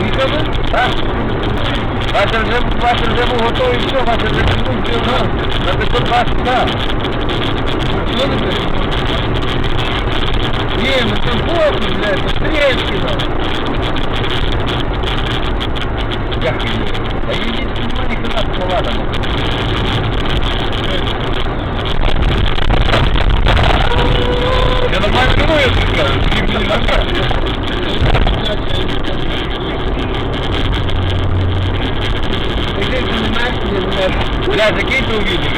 Вже, Вася вже все, вже був на 520, так. Ну це бот, блядь, быстрее скидав. Як він? Та їдіть, ну ніхто. Я Бля, закиньте у відео.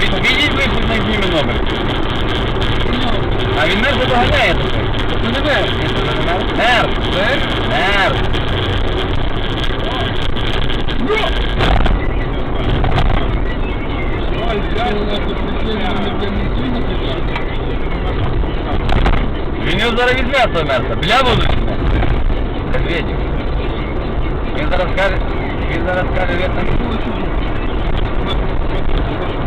Від- Відіть на зніми номер. А він мене доганяє тут. Ну не знаєш. Мер. Знаєш? Мер. Ой, взяли на підключення, не блядь, не. Він його зараз візьме, того мерса. Бля буду візьме. Медведів. Він зараз каже, він зараз каже, я там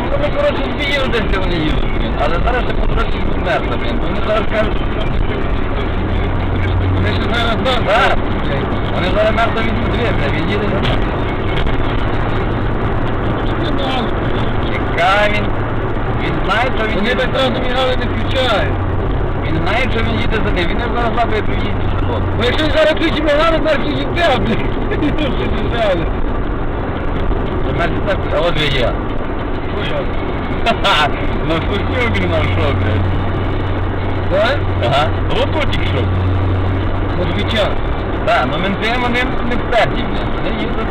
Ну, вони, коротше, збіїли десь, де вони їдуть, блін. Але зараз ще попросить від мерса, блін. Вони зараз кажуть, Вони ще зараз там, так, блядь. вони зараз мерса візьмуть, бля, він їде за нами. Не дали. Яка він? Він знає, що він Вони їде так за одразу ним. мігали не включають. Він знає, що він їде за ним. Він його зараз лапає приїде в село. Бо якщо він зараз включить мігали, значить їде, блядь. Мерсі так, а от він є. Ха-ха, ну слухай, блін, на що, блядь. Так? Ага, от тільки що. Москвича. Так, ну менти вони не вперті, блядь. Вони їдуть